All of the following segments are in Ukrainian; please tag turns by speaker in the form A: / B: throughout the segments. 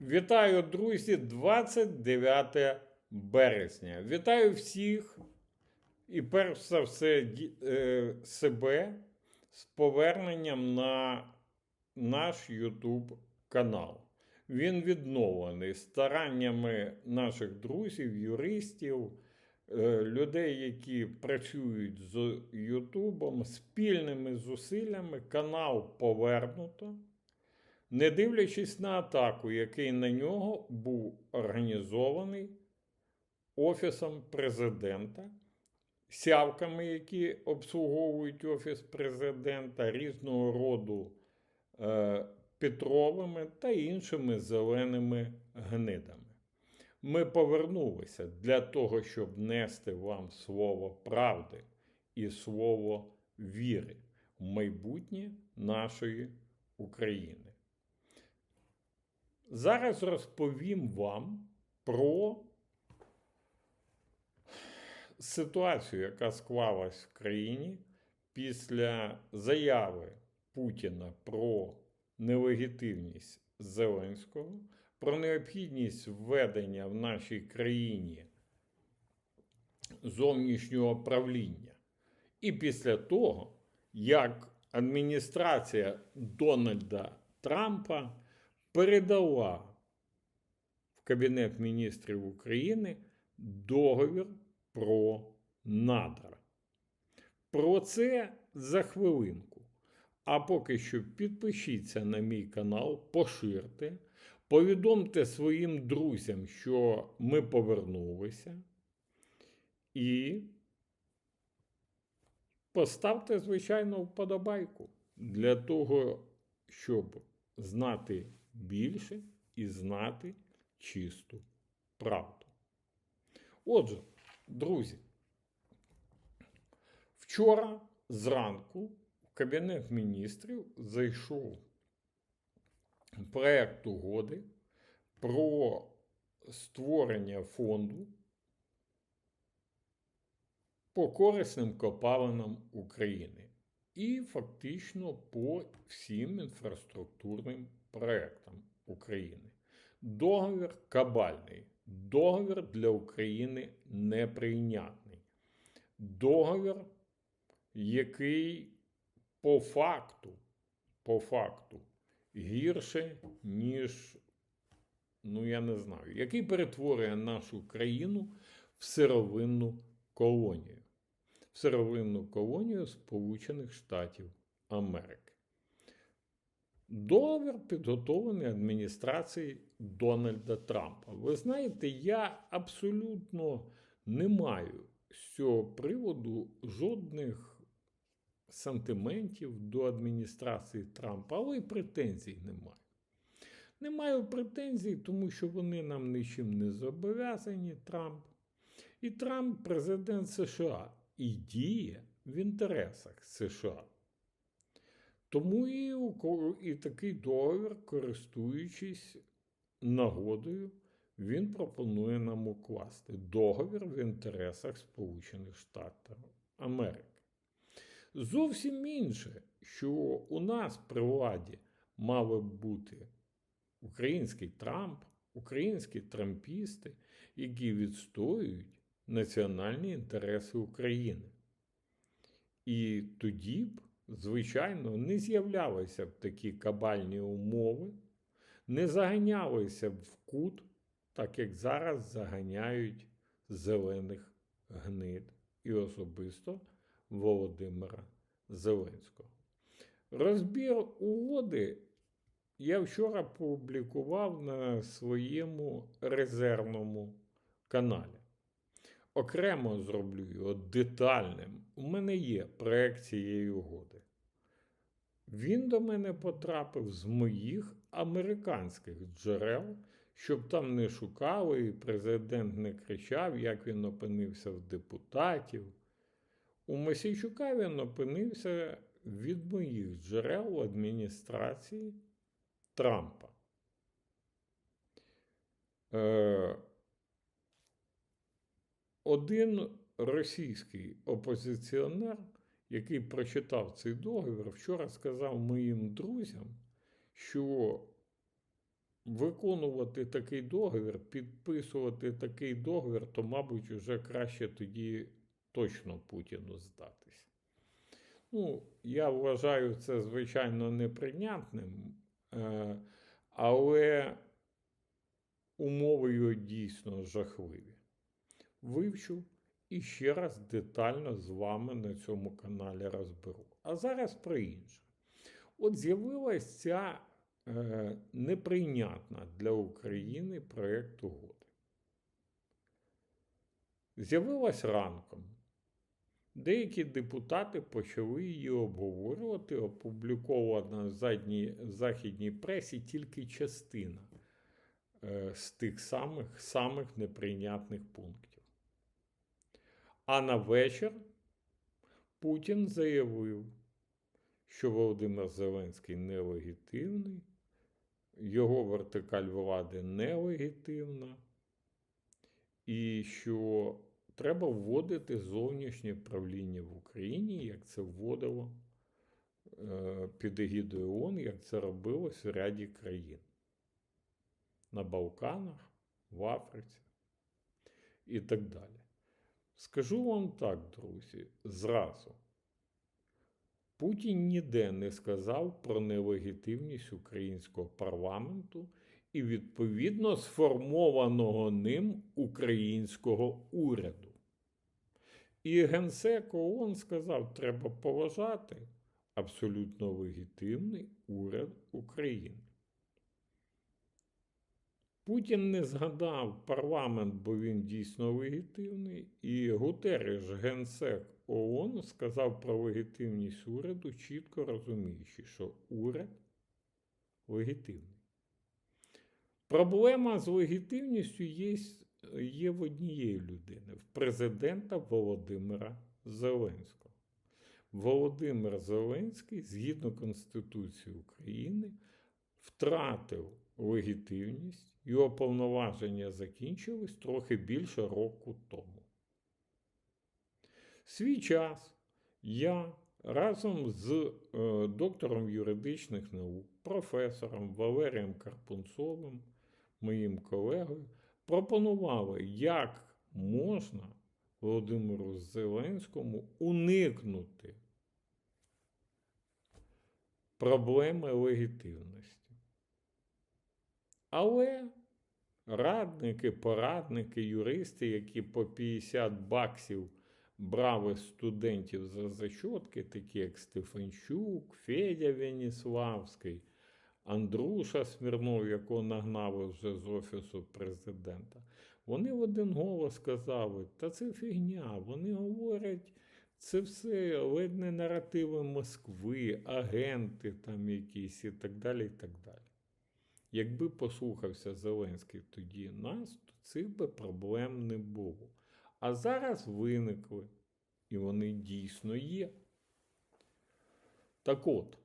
A: Вітаю, друзі, 29 березня. Вітаю всіх і перш за все е, себе з поверненням на наш YouTube канал. Він відновлений стараннями наших друзів, юристів, е, людей, які працюють з Ютубом, спільними зусиллями канал повернуто не дивлячись на атаку, який на нього був організований Офісом президента, сявками, які обслуговують Офіс президента, різного роду е, Петровими та іншими зеленими гнидами. Ми повернулися для того, щоб нести вам слово правди і слово віри в майбутнє нашої України. Зараз розповім вам про ситуацію, яка склалась в країні після заяви Путіна про нелегітимність Зеленського, про необхідність введення в нашій країні зовнішнього правління. І після того, як адміністрація Дональда Трампа передала в Кабінет міністрів України договір про надра. Про це за хвилинку. А поки що підпишіться на мій канал, поширте, повідомте своїм друзям, що ми повернулися. І поставте, звичайно, вподобайку для того, щоб знати більше і знати чисту правду. Отже, друзі, вчора зранку в Кабінет міністрів зайшов проект угоди про створення фонду по корисним копалинам України і фактично по всім інфраструктурним проектам України. Договір кабальний, договір для України неприйнятний. Договір, який по факту, по факту гірше, ніж, ну я не знаю, який перетворює нашу країну в сировинну колонію. В сировинну колонію Сполучених Штатів Америки. Договір підготовлений адміністрацією Дональда Трампа. Ви знаєте, я абсолютно не маю з цього приводу жодних сантиментів до адміністрації Трампа, але й претензій немає. Не маю претензій, тому що вони нам нічим не зобов'язані, Трамп. І Трамп президент США і діє в інтересах США. Тому і, і такий договір, користуючись нагодою, він пропонує нам укласти договір в інтересах Сполучених Штатів Америки. Зовсім інше, що у нас при владі б бути український Трамп, українські трампісти, які відстоюють національні інтереси України. І тоді б, звичайно, не з'являлися б такі кабальні умови, не заганялися б в кут, так як зараз заганяють зелених гнид і особисто Володимира Зеленського. Розбір угоди я вчора публікував на своєму резервному каналі. Окремо зроблю його детальним. У мене є проект цієї угоди. Він до мене потрапив з моїх американських джерел, щоб там не шукали, і президент не кричав, як він опинився в депутатів. У Мосійчука він опинився від моїх джерел в адміністрації Трампа. Е, один російський опозиціонер, який прочитав цей договір, вчора сказав моїм друзям, що виконувати такий договір, підписувати такий договір, то, мабуть, вже краще тоді точно Путіну здатись. Ну, я вважаю це, звичайно, неприйнятним, е, але умови його дійсно жахливі. Вивчу і ще раз детально з вами на цьому каналі розберу. А зараз про інше. От з'явилася ця е, неприйнятна для України проєкт угоди. З'явилась ранком. Деякі депутати почали її обговорювати, опублікована в задній, західній пресі тільки частина е, з тих самих самих неприйнятних пунктів. А на вечір Путін заявив, що Володимир Зеленський нелегітимний, його вертикаль влади нелегітимна, і що треба вводити зовнішнє правління в Україні, як це вводило е, під егідою ООН, як це робилось в ряді країн. На Балканах, в Африці і так далі. Скажу вам так, друзі, зразу. Путін ніде не сказав про нелегітимність українського парламенту і відповідно сформованого ним українського уряду. І генсек ООН сказав, треба поважати абсолютно легітимний уряд України. Путін не згадав парламент, бо він дійсно легітимний, і Гутереш, генсек ООН, сказав про легітимність уряду, чітко розуміючи, що уряд легітимний. Проблема з легітимністю є, є в однієї людини, в президента Володимира Зеленського. Володимир Зеленський, згідно Конституції України, втратив легітимність, його повноваження закінчились трохи більше року тому. Свій час я разом з е, доктором юридичних наук, професором Валерієм Карпунцовим, моїм колегою, пропонували, як можна Володимиру Зеленському уникнути проблеми легітимності. Але радники, порадники, юристи, які по 50 баксів брали студентів за зачотки, такі як Стефанчук, Федя Веніславський, Андруша Смірнов, якого нагнали вже з Офісу президента, вони в один голос сказали, та це фігня, вони говорять. Це все ледь наративи Москви, агенти там якісь і так далі. і так далі. Якби послухався Зеленський тоді нас, то цих би проблем не було. А зараз виникли, і вони дійсно є. Так от,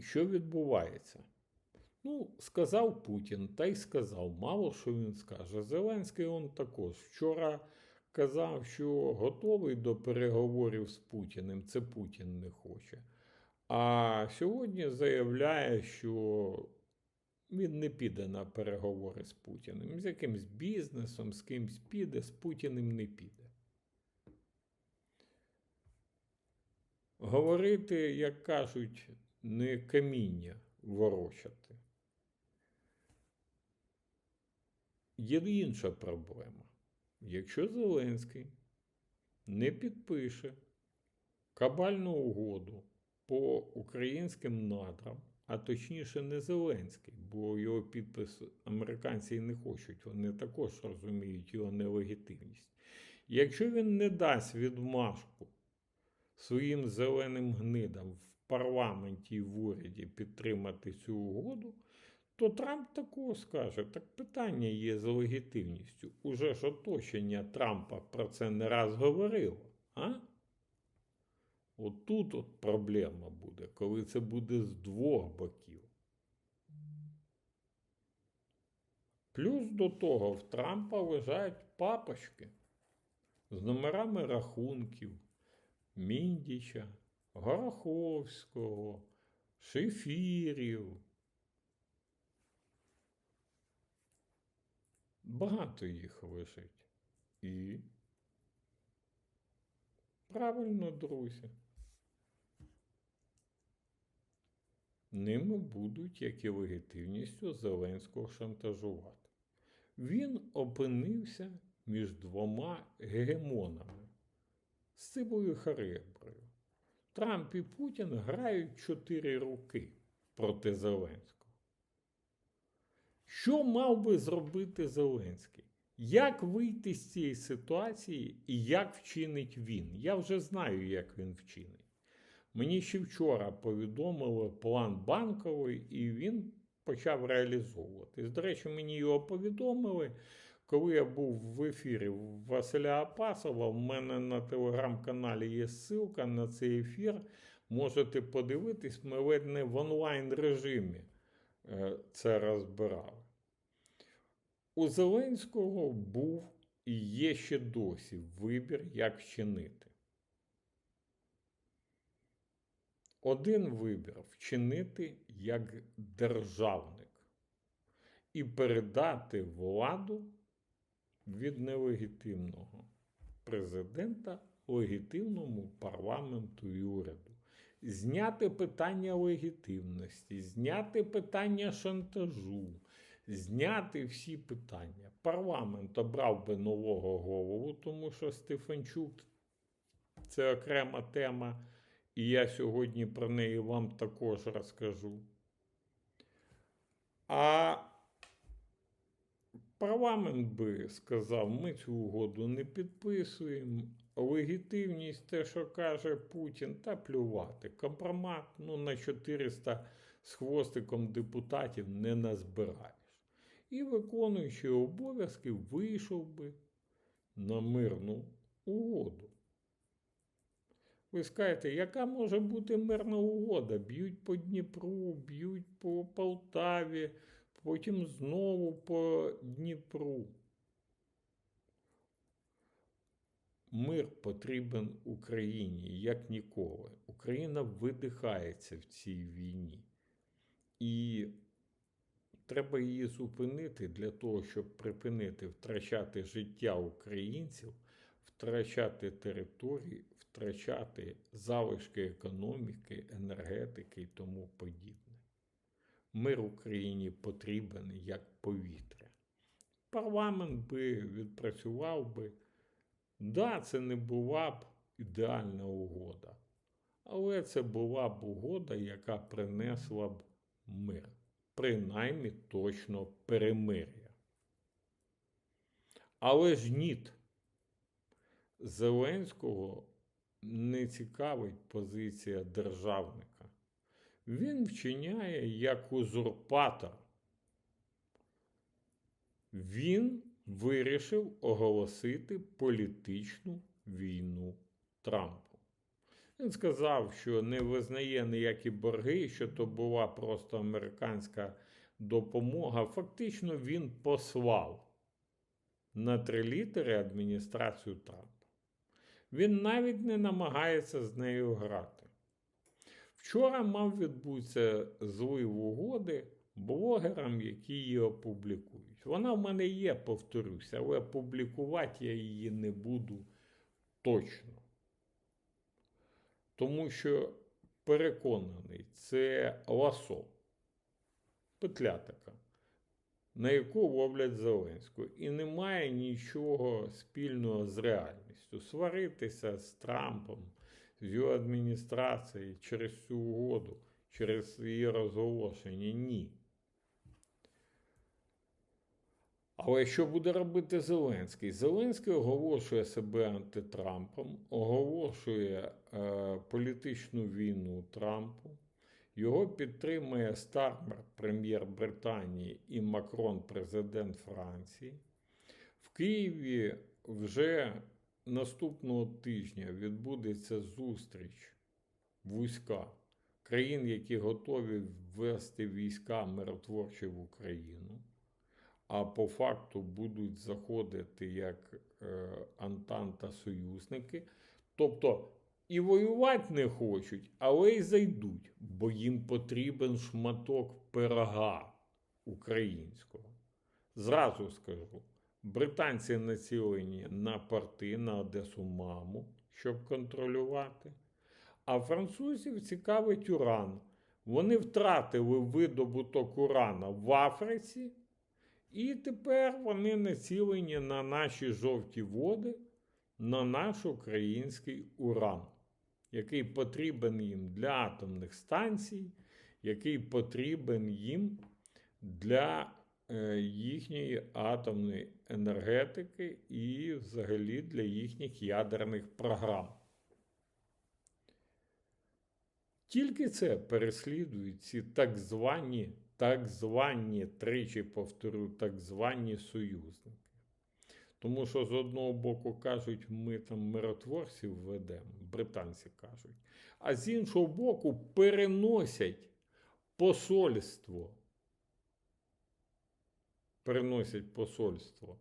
A: що відбувається? Ну, сказав Путін, та й сказав, мало що він скаже. Зеленський он також. Вчора казав, що готовий до переговорів з Путіним. Це Путін не хоче. А сьогодні заявляє, що він не піде на переговори з Путіним. З якимсь бізнесом, з кимсь піде, з Путіним не піде. Говорити, як кажуть, не каміння ворочати. Є інша проблема. Якщо Зеленський не підпише кабальну угоду по українським надрам, а точніше не Зеленський, бо його підпис американці не хочуть, вони також розуміють його нелегітимність. Якщо він не дасть відмашку своїм зеленим гнидам в парламенті і в уряді підтримати цю угоду, то Трамп також скаже: так питання є з легітимністю. Уже ж оточення Трампа про це не раз говорило. а? От тут от проблема буде, коли це буде з двох боків. Плюс до того в Трампа лежать папочки з номерами рахунків Міндіча, Гороховського, Шефірів. Багато їх лежить. І правильно, друзі. Ними будуть, як і легітимністю Зеленського шантажувати. Він опинився між двома гегемонами Сивою Хареброю. Трамп і Путін грають чотири роки проти Зеленського. Що мав би зробити Зеленський? Як вийти з цієї ситуації і як вчинить він? Я вже знаю, як він вчинить. Мені ще вчора повідомили план банковий, і він почав реалізовуватись. До речі, мені його повідомили. Коли я був в ефірі Василя Апасова, в мене на телеграм-каналі є ссылка на цей ефір. Можете подивитись, ми ледь не в онлайн режимі е, це розбирали. У Зеленського був і є ще досі вибір, як вчинити. Один вибір вчинити як державник і передати владу від нелегітимного президента легітимному парламенту і уряду. Зняти питання легітимності, зняти питання шантажу, зняти всі питання. Парламент обрав би нового голову, тому що Стефанчук це окрема тема, і я сьогодні про неї вам також розкажу. А парламент би сказав, ми цю угоду не підписуємо. Легітимність, те, що каже Путін, та плювати. Компромат ну, на 400 з хвостиком депутатів не назбираєш. І виконуючий обов'язки вийшов би на мирну угоду. Ви скажете, яка може бути мирна угода? Б'ють по Дніпру, б'ють по Полтаві, потім знову по Дніпру. Мир потрібен Україні як ніколи. Україна видихається в цій війні. І треба її зупинити для того, щоб припинити втрачати життя українців, втрачати території, втрачати залишки економіки, енергетики і тому подібне. Мир Україні потрібен як повітря. Парламент би відпрацював би. Да, це не була б ідеальна угода, але це була б угода, яка принесла б мир, принаймні точно перемир'я. Але ж ніт, Зеленського не цікавить позиція державника. Він вчиняє як узурпатор. Він вирішив оголосити політичну війну Трампу. Він сказав, що не визнає ніякі борги, що то була просто американська допомога. Фактично, він послав на три літери адміністрацію Трампа. Він навіть не намагається з нею грати. Вчора мав відбутися злив угоди блогерам, які її опублікують. Вона в мене є, повторюся, але публікувати я її не буду точно. Тому що переконаний, це ласо, петля така, на яку ловлять Зеленську. І немає нічого спільного з реальністю. Сваритися з Трампом, з його адміністрацією через цю угоду, через її розголошення ні. Але що буде робити Зеленський? Зеленський оголошує себе антитрампом, оголошує е, політичну війну Трампу. Його підтримує Стармер, прем'єр Британії, і Макрон, президент Франції. В Києві вже наступного тижня відбудеться зустріч війська країн, які готові ввести війська миротворчі в Україну а по факту будуть заходити як е, Антанта союзники. Тобто і воювати не хочуть, але й зайдуть, бо їм потрібен шматок пирога українського. Зразу скажу, Британці націлені на порти, на Одесу маму, щоб контролювати. А французів цікавить уран. Вони втратили видобуток урана в Африці, і тепер вони націлені на наші жовті води, на наш український уран, який потрібен їм для атомних станцій, який потрібен їм для е, їхньої атомної енергетики і взагалі для їхніх ядерних програм. Тільки це переслідують ці так звані, так звані, тричі повторю, так звані союзники. Тому що з одного боку кажуть, ми там миротворців ведемо, британці кажуть, а з іншого боку переносять посольство. Переносять посольство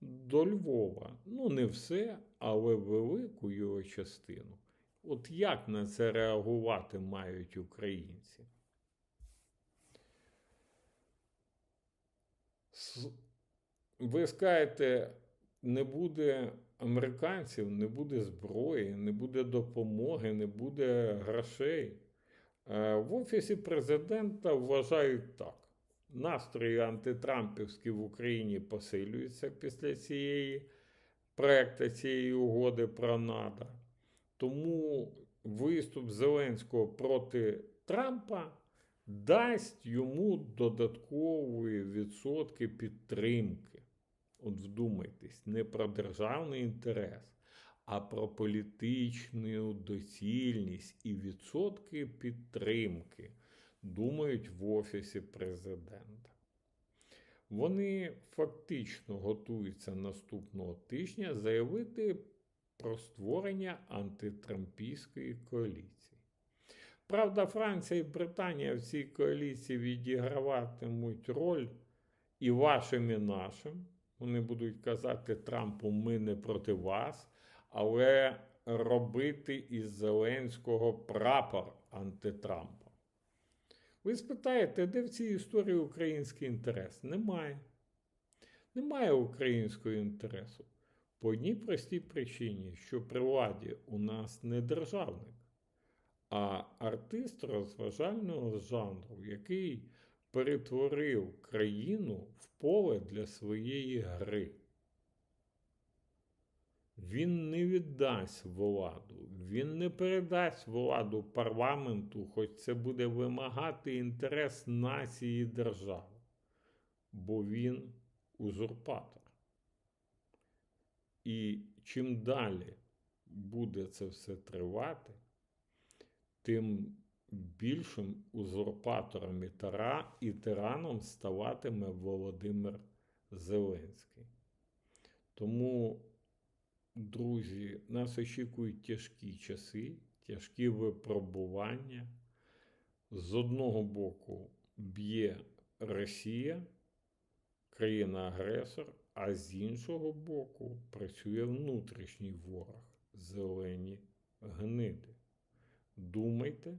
A: до Львова. Ну, не все, але велику його частину. От як на це реагувати мають українці? Ви скажете, не буде американців, не буде зброї, не буде допомоги, не буде грошей. Е, В Офісі президента вважають так. Настрої антитрампівські в Україні посилюються після цієї проекту цієї угоди про НАТО. Тому виступ Зеленського проти Трампа дасть йому додаткові відсотки підтримки. От вдумайтесь, не про державний інтерес, а про політичну доцільність і відсотки підтримки думають в Офісі президента. Вони фактично готуються наступного тижня заявити про створення антитрампійської коаліції. Правда, Франція і Британія в цій коаліції відіграватимуть роль і вашим, і нашим. Вони будуть казати Трампу, ми не проти вас, але робити із Зеленського прапор антитрампа. Ви спитаєте, де в цій історії український інтерес? Немає. Немає українського інтересу. По одній простій причині, що при владі у нас не державник, а артист розважального жанру, який перетворив країну в поле для своєї гри. Він не віддасть владу, він не передасть владу парламенту, хоч це буде вимагати інтерес нації і держави, бо він узурпатор. І чим далі буде це все тривати, тим більшим узурпатором і, тара, і тираном ставатиме Володимир Зеленський. Тому, друзі, нас очікують тяжкі часи, тяжкі випробування. З одного боку б'є Росія, країна-агресор, а з іншого боку працює внутрішній ворог, зелені гниди. Думайте,